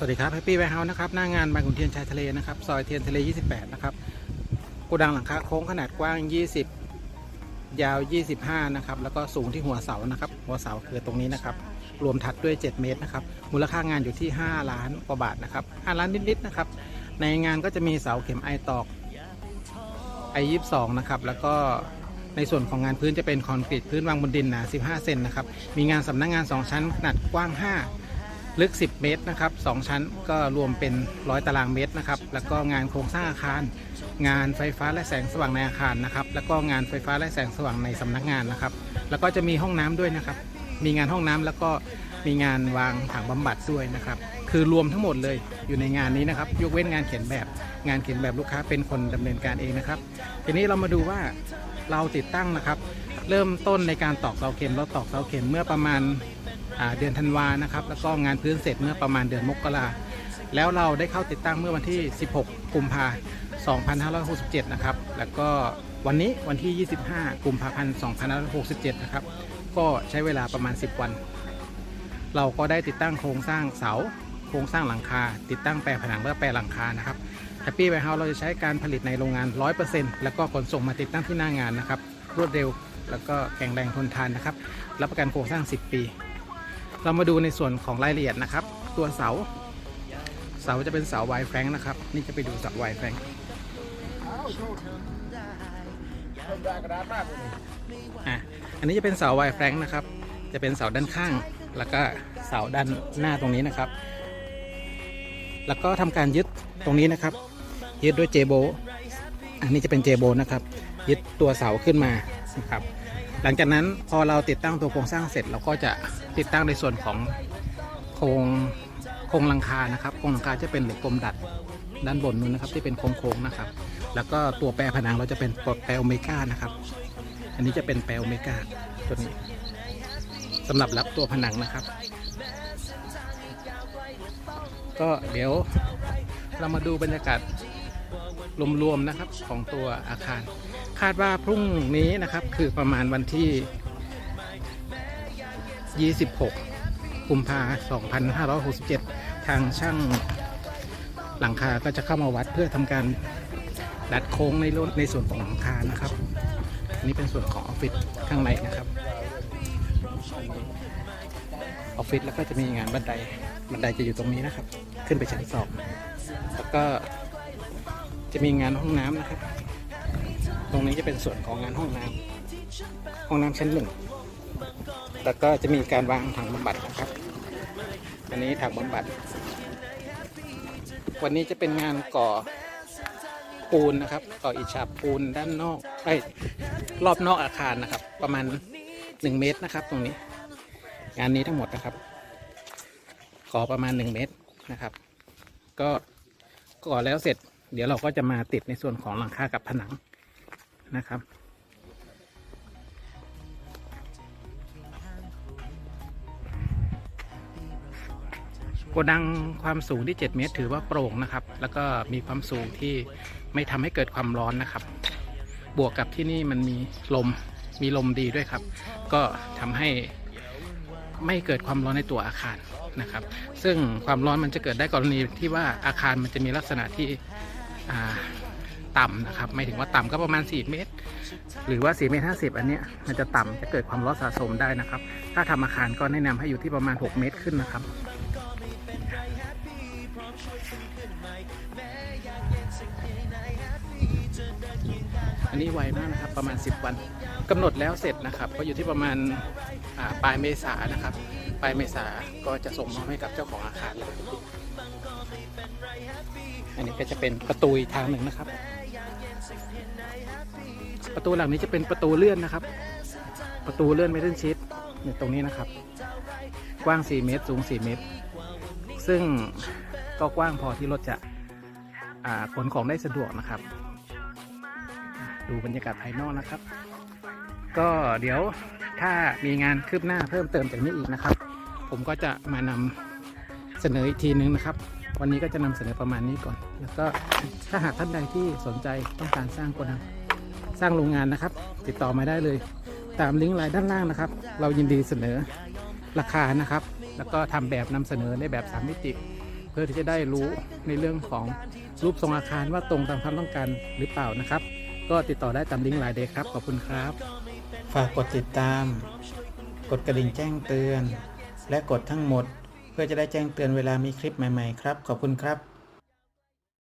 สวัสดีครับแฮปปี้ไวเฮาส์นะครับหน้างานบางขุนเทียนชายทะเลนะครับซอยเทียนทะเล 28 นะครับโกดังหลังคาโค้งขนาดกว้าง 20 ยาว 25 นะครับ แล้วก็สูงที่หัวเสานะครับ หัวเสาคือตรงนี้นะครับ รวมถัดด้วย 7 เมตรนะครับ มูลค่างานอยู่ที่ 5 ล้านกว่าบาทนะครับ 5 ล้านนิดๆนะครับ ในงานก็จะมีเสาเข็มไอตอกไอ22 นะครับ แล้วก็ในส่วนของงานพื้นจะเป็นคอนกรีตพื้นวางบนดินหนา 15 เซนนะครับ มีงานสำนักงาน 2 ชั้นขนาดกว้าง 5 ลึก 10 เมตรนะครับ2ชั้นก็รวมเป็น 100 ตารางเมตรนะครับ แล้วก็งานโครงสร้างอาคาร งานไฟฟ้าและแสงสว่างในอาคารนะครับ แล้วก็งานไฟฟ้าและแสงสว่างในสำนักงานนะครับ แล้วก็จะมีห้องน้ำด้วยนะครับ มีงานห้องน้ำแล้วก็มีงานวางถังบำบัดด้วยนะครับ คือรวมทั้งหมดเลยอยู่ในงานนี้นะครับ ยกเว้นงานเขียนแบบ งานเขียนแบบลูกค้าเป็นคนดำเนินการเองนะครับ ทีนี้เรามาดูว่าเราติดตั้งนะครับ เริ่มต้นในการตอกเสาเข็มเราตอกเสาเข็มเมื่อประมาณ เดือนธันวานะครับ แล้วก็งานพื้นเสร็จเมื่อประมาณเดือนมกราแล้วเราได้เข้าติดตั้งเมื่อวันที่ 16 กุมภา2567 นะครับ แล้วก็วันนี้วันที่ 25 กุมภาพันธ์ 2567 นะครับ ก็ใช้เวลาประมาณ 10 วัน เราก็ได้ติดตั้งโครงสร้างเสา โครงสร้างหลังคา ติดตั้งแปรผนังและแปรหลังคา นะครับแฮปปี้ไวเฮาเราจะใช้การผลิตในโรงงาน 100%แล้วก็ขนส่งมาติดตั้งที่หน้างานนะครับ รวดเร็ว แล้วก็แข็งแรงทนทานนะครับ รับประกันโครงสร้าง 10 ปี เรามาดูในส่วนของรายละเอียดนะครับ ตัวเสา เสาจะเป็นเสาไวแฟรงนะครับ นี่จะไปดูเสาไวแฟรงอะอันนี้จะเป็นเสาไวแฟรงนะครับ จะเป็นเสาด้านข้าง แล้วก็เสาด้านหน้าตรงนี้นะครับ แล้วก็ทำการยึดตรงนี้นะครับ ยึดด้วยเจโบอันนี้จะเป็นเจโบนะครับ ยึดตัวเสาขึ้นมานะครับ หลังจากนั้นพอเราติดตั้งตัวโครงสร้างเสร็จเราก็จะติดตั้งในส่วนของโครงโครงหลังคานะครับโครงหลังคาจะเป็นเหล็กกลมดัดด้านบนนู้นนะครับที่เป็นโค้งๆนะครับ แล้วก็ตัวแปรผนังเราจะเป็นแปรโอเมก้านะครับ อันนี้จะเป็นแปรโอเมก้าตัวนี้สำหรับรับตัวผนังนะครับ ก็เดี๋ยวเรามาดูบรรยากาศ รวมๆนะครับของตัวอาคาร คาดว่าพรุ่งนี้นะครับคือประมาณวันที่ 26 กุมภา2567 ทางช่างหลังคาก็จะเข้ามาวัดเพื่อทำการดัดโค้งในรถในส่วนของหลังคานะครับอันนี้เป็นส่วนของออฟฟิศข้างในนะครับออฟฟิศแล้วก็จะมีงานบันไดบันไดจะอยู่ตรงนี้นะครับ ขึ้นไปชั้นสองแล้วก็ จะมีงานห้องน้ำนะครับ ตรงนี้จะเป็นส่วนของงานห้องน้ำห้องน้ำชั้นหนึ่งแล้วก็จะมีการวางถังบำบัดนะครับ อันนี้ถังบำบัด วันนี้จะเป็นงานก่อปูนนะครับก่ออิฐฉาบปูนด้านนอกไอ้รอบนอกอาคารนะครับ ประมาณ 1 เมตรนะครับ ตรงนี้ งานนี้ทั้งหมดนะครับก่อประมาณ 1 เมตรนะครับ ก็ก่อแล้วเสร็จ เดี๋ยวเราก็จะมาติดในส่วนของหลังคากับผนังนะครับ โกดังความสูงที่ 7 เมตร ถือว่าโปร่งนะครับ แล้วก็มีความสูงที่ไม่ทำให้เกิดความร้อนนะครับ บวกกับที่นี่มันมีลมมีลมดีด้วยครับ ก็ทำให้ไม่เกิดความร้อนในตัวอาคารนะครับ ซึ่งความร้อนมันจะเกิดได้กรณีที่ว่าอาคารมันจะมีลักษณะที่ ต่ำนะครับไม่ถึงว่าต่ำก็ประมาณ 4 เมตร หรือว่า 4 เมตร 50 อันเนี้ยมันจะต่ำจะเกิดความร้อนสะสมได้นะครับ ถ้าทำอาคารก็แนะนำให้อยู่ที่ประมาณ 6 เมตรขึ้นนะครับอันนี้ไวมากนะครับประมาณ 10 วันกำหนดแล้วเสร็จนะครับ ก็อยู่ที่ประมาณาปลายเมษานะครับ ปลายเมษาก็จะส่งมอบให้กับเจ้าของอาคารเลย อันนี้ก็จะเป็นประตูอีกทางหนึ่งนะครับ ประตูหลังนี้จะเป็นประตูเลื่อนนะครับ ประตูเลื่อนไม่เลื่อนชิดเนี่ยตรงนี้นะครับ กว้าง 4 เมตร สูง 4 เมตร ซึ่งก็กว้างพอที่รถจะขนของได้สะดวกนะครับ ดูบรรยากาศภายนอกนะครับ ก็เดี๋ยวถ้ามีงานคืบหน้าเพิ่มเติมจากนี้อีกนะครับ ผมก็จะมานำเสนออีกทีนึงนะครับ วันนี้ก็จะนำเสนอประมาณนี้ก่อน แล้วก็ถ้าหากท่านใดที่สนใจต้องการสร้างโกดังสร้างโรงงานนะครับ ติดต่อมาได้เลย ตามลิงก์ไลน์ด้านล่างนะครับ เรายินดีเสนอราคานะครับ แล้วก็ทำแบบนำเสนอในแบบ3มิติ เพื่อที่จะได้รู้ในเรื่องของรูปทรงอาคารว่าตรงตามความต้องการหรือเปล่านะครับ ก็ติดต่อได้ตามลิงก์ไลน์เดยครับขอบคุณครับ ฝากกดติดตาม กดกระดิ่งแจ้งเตือน และกดทั้งหมด พื่อจะได้แจ้งเตือนเวลามีคลิปใหม่ ๆ ครับ ขอบคุณครับ